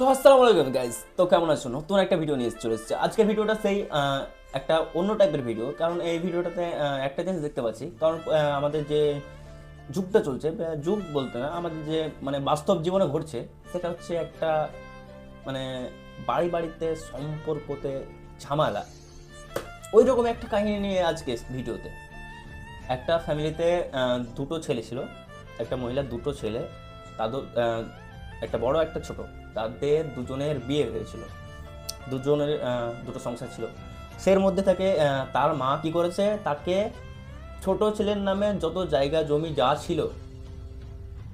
তো আসসালামু আলাইকুম গাইজ তো কেমন আছো? নতুন একটা ভিডিও নিয়ে চলে এসেছে। আজকের ভিডিওটা সেই একটা অন্য টাইপের ভিডিও কারণ এই ভিডিওটাতে একটা জিনিস দেখতে পাচ্ছি। কারণ আমাদের যে যুগটা চলছে যুগ বলতে না, আমাদের যে মানে বাস্তব জীবনে ঘটছে, সেটা হচ্ছে একটা মানে বাড়ি বাড়িতে সম্পর্কতে ঝামেলা। ওই রকম একটা কাহিনী নিয়ে আজকে ভিডিওতে একটা ফ্যামিলিতে দুটো ছেলে ছিল। একটা মহিলা, দুটো ছেলে। তাদের একটা বড়, একটা ছোট। তাদের দুজনের বিয়ে হয়েছিল। দুজনের দুটো সংসার ছিল। সের মধ্যে থেকে তার মা কি করেছে? তাকে ছোট ছেলের নামে যত জায়গা, জমি যা ছিল,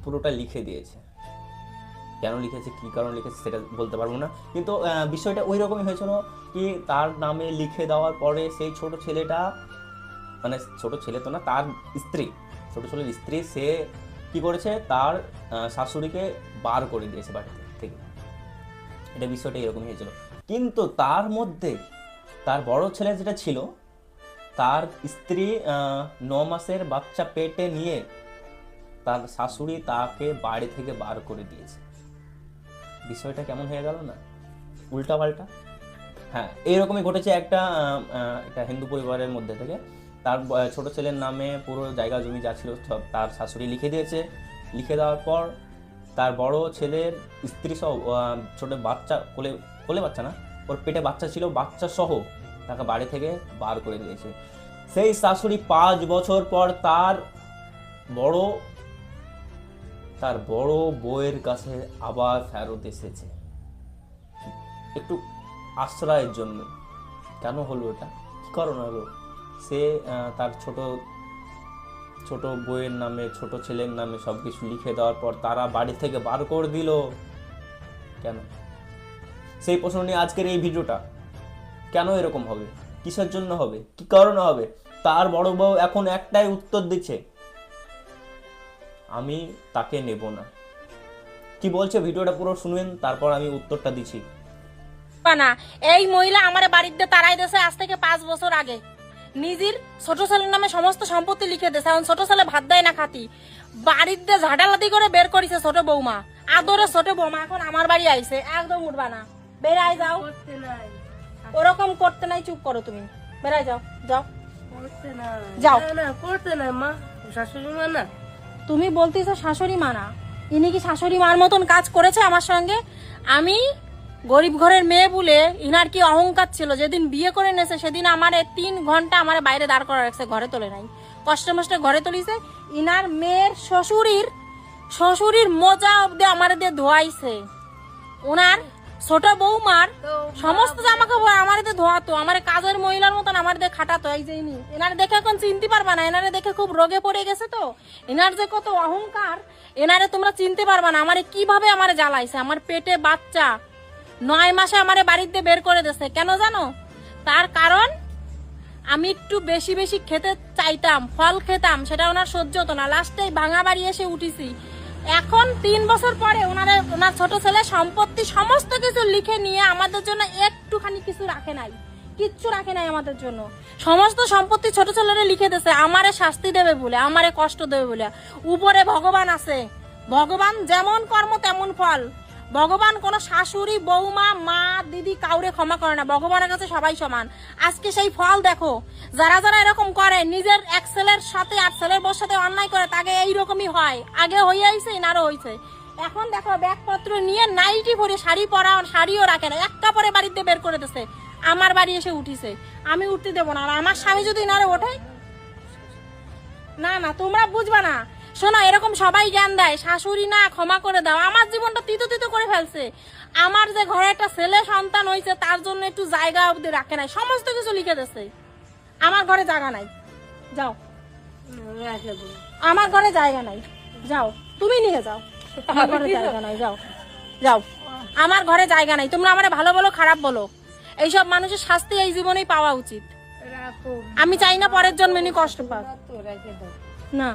পুরোটা লিখে দিয়েছে। কেন লিখেছে? কি কারণ লিখেছে সেটা বলতে পারব না। কিন্তু বিষয়টা ওই রকমই হয়েছিল কি, তার নামে লিখে দেওয়ার পরে সেই ছোট ছেলেটা মানে ছোট ছেলে তো না, তার স্ত্রী, ছোট ছেলের স্ত্রী, সে কি করেছে? তার শাশুড়িকে বার করে দিয়েছে বাড়ি থেকে। এটা বিষয়টা এরকমই হয়েছিল। কিন্তু তার মধ্যে তার বড় ছেলে যেটা ছিল, তার স্ত্রী ন মাসের বাচ্চা পেটে নিয়ে তার শাশুড়ি তাকে বাড়ি থেকে বার করে দিয়েছে। বিষয়টা কেমন হয়ে গেল না? উল্টা পাল্টা হ্যাঁ এইরকমই ঘটেছে একটা একটা হিন্দু পরিবারের মধ্যে থেকে। তার ছোট ছেলের নামে পুরো জায়গা জমি যা ছিল সব তার শাশুড়ি লিখে দিয়েছে। লিখে দেওয়ার পর তার বড় ছেলের স্ত্রী সহ ছোট বাচ্চা, কোলে কোলে বাচ্চা না, ওর পেটে বাচ্চা ছিল, বাচ্চা সহ তাকে বাড়ি থেকে বার করে দিয়েছে। সেই শাশুড়ি পাঁচ বছর পর তার বড় তার বড় বউয়ের কাছে আবার ফেরত এসেছে। একটু আশ্রয়ের জন্য। কেন হলো এটা? কি কারণ হলো? সে তার ছোট ছোট বইয়ের নামে, ছোট ছেলের নামে সব কিছু লিখে দেওয়ার পর তারা বাড়ি থেকে বার করে দিল। কেন? সেই প্রশ্ন নিয়ে আজকের এই ভিডিওটা কেন এরকম হবে? কিসের জন্য হবে? কি কারণে হবে? তার বড় বউ এখন একটাই উত্তর দিচ্ছে, আমি তাকে নেব না। কি বলছে ভিডিওটা পুরো শুনবেন, তারপর আমি উত্তরটা দিচ্ছি। না, এই মহিলা আমার বাড়িতে তারাই দেশে আজ থেকে পাঁচ বছর আগে। নিজের ছোট ছেলের নামে সমস্ত সম্পত্তি লিখে দেছে এখন ছোট ছেলে ভাত দেয় না খাতি। বাড়িতে ঝাঁটালাতি করে বের করেছে ছোট বৌমা। আদরে ছোট বৌমা এখন আমার বাড়ি আইছে একদম উঠবা না। বেড়াই যাও। ওরকম করতে নাই চুপ করো তুমি। বেড়াই যাও যাও। যাও। না, না করতে নাই মা। শাশুড়ি মা না। তুমি বলতেছো শাশুড়ি মা না। ইনি কি শাশুড়ি মার মতন কাজ করেছে আমার সঙ্গে? আমি গরিব ঘরের মেয়ে বলে ইনার কি অহংকার ছিল? যেদিন বিয়ে করে নেছে সেদিন আমার তিন ঘণ্টা আমার বাইরে দাঁড় করা রাখছে ঘরে তোলে নাই। কষ্ট মষ্টে ঘরে তুলিছে। ইনার মেয়ের শ্বশুরির শ্বশুরির মোজা অব্দি আমার দিয়ে ধোয়াইছে। ওনার ছোট বৌমার সমস্ত জামা কাপড় আমার দিয়ে ধোয়াতো। আমার কাজের মহিলার মতন আমার দিয়ে খাটাতো এই যে ইনি। এনার দেখে এখন চিনতে পারবা না। এনারে দেখে খুব রোগে পড়ে গেছে তো। এনার যে কত অহংকার এনারে তোমরা চিনতে পারবা না। আমারে কীভাবে আমার জ্বালাইছে? আমার পেটে বাচ্চা। নয় মাসে আমারে বাড়িতে বের করে দিয়েছে। কেন জানো? তার কারণ, আমি একটু বেশি বেশি খেতে চাইতাম, ফল খেতাম, সেটা ওনার সহ্য হতো না। লাস্টে ভাঙা বাড়ি এসে উঠেছি। এখন তিন বছর পরে ওনারে, ওনার ছোট ছেলে সম্পত্তি সমস্ত কিছু লিখে নিয়ে আমাদের জন্য একটুখানি কিছু রাখে নাই। কিচ্ছু রাখে নাই আমাদের জন্য। সমস্ত সম্পত্তি ছোট ছেলেরা লিখে দিয়েছে। আমারে শাস্তি দেবে বলে, আমারে কষ্ট দেবে বলে। উপরে ভগবান আছে। ভগবান যেমন কর্ম তেমন ফল। ভগবান কোনো শাশুড়ি, বৌমা, মা, দিদি কাউরে ক্ষমা করে না। ভগবানের কাছে সবাই সমান। আজকে সেই ফল দেখো, যারা যারা এরকম করে, নিজের এক ছেলের সাথে আর ছেলের বউর সাথে অন্যায় করে, তাকে এইরকমই হয়। আগে হয়ে আইছে ইনারও হয়েছে এখন দেখো, ব্যাগপত্র নিয়ে নাইটি পরে শাড়ি পরা, শাড়িও রাখে না। এক কাপড়ে বাড়িতে বের করে দিছে। আমার বাড়ি এসে উঠিছে। আমি উঠতে দেবো না। আর আমার স্বামী যদি ইনারে ওঠে? না না, তোমরা বুঝবা না। শোনো এরকম সবাই জ্ঞান দেয় শাশুড়ি না ক্ষমা করে দাও আমার জীবনটা তিতো তিতো করে ফেলছে। আমার যে ঘরে একটা ছেলে সন্তান হয়েছে তার জন্য একটু জায়গা অবধি রাখে নাই সমস্ত কিছু লিখে দিচ্ছে আমার ঘরে জায়গা নাই। যাও। আমার ঘরে জায়গা নাই। যাও। তুমি নিয়ে যাও। আমার ঘরে জায়গা নাই। যাও। যাও। আমার ঘরে জায়গা নাই। তোমরা আমার ভালো বলো খারাপ বলো। এইসব মানুষের শাস্তি এই জীবনেই পাওয়া উচিত। আমি চাই না পরের জন্মে কষ্ট পাক। না।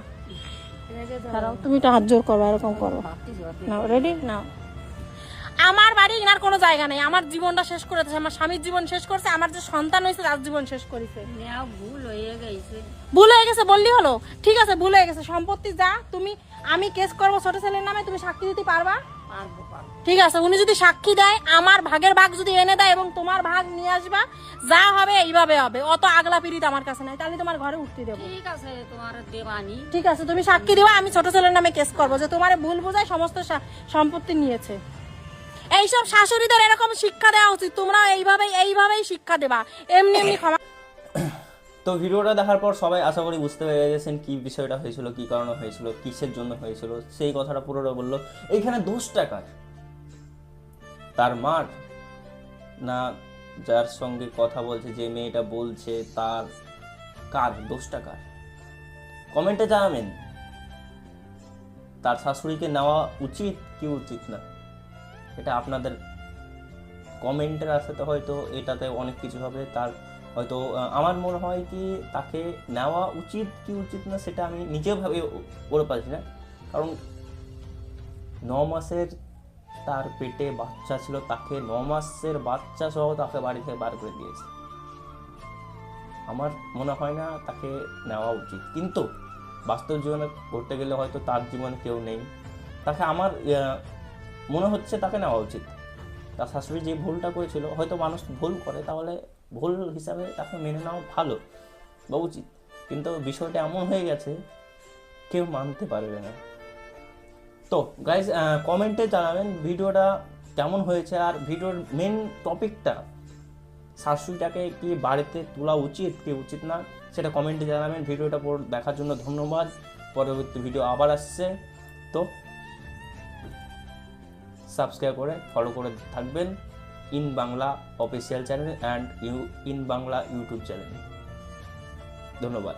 দাঁড়াও তুমি তো হাত জোর করো এরকম করো। Now ready now. আমার বাড়ি ইনার কোনো জায়গা নেই। আমার জীবনটা শেষ করেছে আমার স্বামীর জীবন শেষ করছে। আমার যে সন্তান হয়েছে তার জীবন শেষ করেছে। ভুল হয়ে গেছে। ভুল হয়ে গেছে বললি হলো? ঠিক আছে ভুল হয়ে গেছে। সম্পত্তি যা তুমি আমি কেস করব ছোট ছেলের নামে তুমি সাক্ষী দিতে পারব? ঠিক আছে উনি যদি সাক্ষী দেয় আমার ভাগের ভাগ যদি এনে দেয় এবং তোমার ভাগ নিয়ে আসবা যা হবে এইভাবে হবে। অত আগলা পিরিত আমার কাছে নাই। তাহলে তোমার ঘরে উঠতে দেবো। ঠিক আছে তোমার দেবানি। ঠিক আছে তুমি সাক্ষী দিবা আমি ছোট ছেলের নামে কেস করব যে তোমার ভুল বোঝায় সমস্ত সম্পত্তি নিয়েছে। এইসব শাশুড়িদের এরকম শিক্ষা দেওয়া উচিত। তোমরা এইভাবেই এইভাবেই শিক্ষা দেবা। এমনি এমনি ক্ষমা তো ভিডিওটা দেখার পর সবাই আশা করি বুঝতে পেরে গেছেন কি বিষয়টা হয়েছিল, কি কারণে হয়েছিল, কিসের জন্য হয়েছিল, সেই কথাটা পুরোটা বলল এইখানে দোষটা কার? তার মার? না যার সঙ্গে কথা বলছে, যে মেয়েটা বলছে, তার কার? দোষটা কার? কমেন্টে জানাবেন। তার শাশুড়িকে নেওয়া উচিত কি উচিত না? এটা আপনাদের কমেন্টের আসাতে হয়তো, এটাতে অনেক কিছু হবে। তার হয়তো আমার মনে হয় কি তাকে নেওয়া উচিত কি উচিত না সেটা আমি নিজেও ভাবে, বলে পারছি না। কারণ ন মাসের তার পেটে বাচ্চা ছিল, তাকে ন মাসের বাচ্চা সহ তাকে বাড়ি থেকে বার করে দিয়েছে। আমার মনে হয় না তাকে নেওয়া উচিত। কিন্তু বাস্তব জীবনে করতে গেলে হয়তো তার জীবনে কেউ নেই। তাকে আমার মনে হচ্ছে তাকে নেওয়া উচিত। তার শাশুড়ি যে ভুলটা করেছিল, হয়তো মানুষ ভুল করে, তাহলে ভুল হিসাবে তাকে মেনে নেওয়া ভালো বা উচিত। কিন্তু বিষয়টা এমন হয়ে গেছে, কেউ মানতে পারবে না। তো গাইজ কমেন্টে জানাবেন ভিডিওটা কেমন হয়েছে, আর ভিডিওর মেন টপিকটা শাশুড়িটাকে কি বাড়িতে তোলা উচিত, কি উচিত না, সেটা কমেন্টে জানাবেন। ভিডিওটা দেখার জন্য ধন্যবাদ। পরবর্তী ভিডিও আবার আসছে। তো সাবস্ক্রাইব করে ফলো করে থাকবেন in Bangla official channel and you in Bangla YouTube channel ধন্যবাদ।